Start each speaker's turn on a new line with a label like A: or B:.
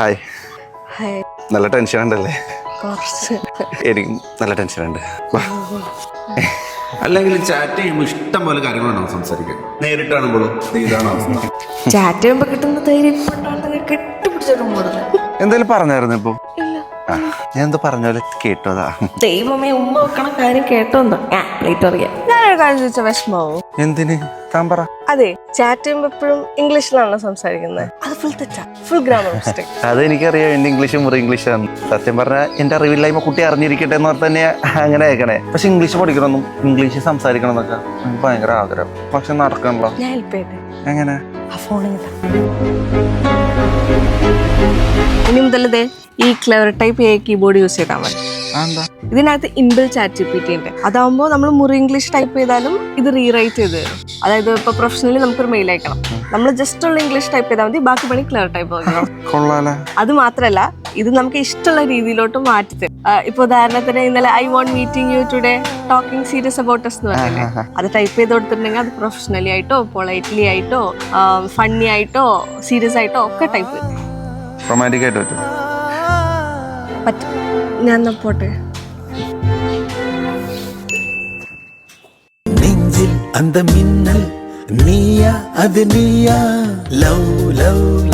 A: Hi
B: hi
A: നല്ല tension ഉണ്ടല്ലേ?
B: കുറച്ച്.
A: എനിക്ക് നല്ല ടെൻഷൻ ഉണ്ട്.
C: അല്ലെങ്കിൽ ചാറ്റ് ചെയ്യുമ്പോൾ ഇഷ്ടം പോലെ കാര്യങ്ങളുണ്ടാവും സംസാരിക്കാൻ നേരിട്ട് കാണുമ്പോഴോ ഇതാണ് അവസ്ഥ?
B: ചാറ്റ് ചെയ്യുമ്പോ കിട്ടുന്ന ധൈര്യം കെട്ടിപ്പിടിച്ചൊരു
A: പറഞ്ഞായിരുന്നു ഇപ്പൊ. ഞാൻ എന്തോ പറഞ്ഞ കേട്ടോതാ.
B: ദൈവമേ ഉമ്മ വെക്കണ കാര്യം കേട്ടോന്തോ? ഞാൻ ലേറ്റ് അറിയാം ഞാനൊരു കാര്യം ചോദിച്ച വിഷമാവും
A: എന്തിന്? താൻ പറ.
B: അതെ ചാറ്റ് ചെയ്യുമ്പോ എപ്പോഴും ഇംഗ്ലീഷിലാണല്ലോ സംസാരിക്കുന്നത്. അത് ഫുൾ തെറ്റാ. ഫുൾ ഗ്രാമർ മിസ്റ്റേക്ക്
A: അത് എനിക്കറിയാം എന്റെ ഇംഗ്ലീഷ് മുറി ഇംഗ്ലീഷാണ് സത്യം പറഞ്ഞാൽ എന്റെ അറിവില്ലായ്മ കുട്ടി അറിഞ്ഞിരിക്കട്ടെ എന്ന് പറഞ്ഞാൽ തന്നെ അങ്ങനെ അയക്കണേ പക്ഷെ ഇംഗ്ലീഷ് പഠിക്കണമെന്നും ഇംഗ്ലീഷ് സംസാരിക്കണം എന്നൊക്കെ എനിക്ക് ഭയങ്കര ആഗ്രഹം. പക്ഷെ നടക്കണല്ലോ.
B: ഞാൻ ഹെൽപ്പ് ചെയ്യട്ടെ?
A: എങ്ങനെ?
B: ആ ഫോണിൽ ഇനി മുതൽ ദേ ഈ clever type a keyboard use ചെയ്താൽ മതി. ഇതിനകത്ത് inbuilt chat G P T ഉണ്ട്. അതാവുമ്പോൾ നമ്മൾ മുറി ഇംഗ്ലീഷ് ടൈപ്പ് ചെയ്താലും ഇത് റീറൈറ്റ് ചെയ്ത് തരും. അതായത് ഇപ്പോൾ പ്രൊഫഷണലി നമുക്കൊരു മെയിൽ അയക്കണം. നമ്മൾ ജസ്റ്റ് ഉള്ള ഇംഗ്ലീഷ് ടൈപ്പ് ചെയ്താൽ മതി ബാക്കി പണി ക്ലിയർ ടൈപ്പ് ആക്കണം അത് മാത്രമല്ല ഇത് നമുക്ക് ഇഷ്ടമുള്ള രീതിയിലോട്ട് മാറ്റി തരും. ഇപ്പൊ ഉദാഹരണത്തിന് ഇന്നലെ I want meeting you today talking serious about എന്ന് പറഞ്ഞില്ലേ? അത് ടൈപ്പ് ചെയ്ത് കൊടുത്തിട്ടുണ്ടെങ്കിൽ അത് പ്രൊഫഷണലി ആയിട്ടോ പൊളൈറ്റ്ലി ആയിട്ടോ ഫണ്ണി ആയിട്ടോ സീരിയസ് ആയിട്ടോ ഒക്കെ ടൈപ്പ് ചെയ്യും.
A: റൊമാന്റിക് ആയിട്ട് പറ്റും.
B: പറ്റും. ഞാൻ എന്നാ പോട്ടെ.
D: നെഞ്ചിൽ അന്തമിന്നൽ നീയാ അത് നീയാ. Love love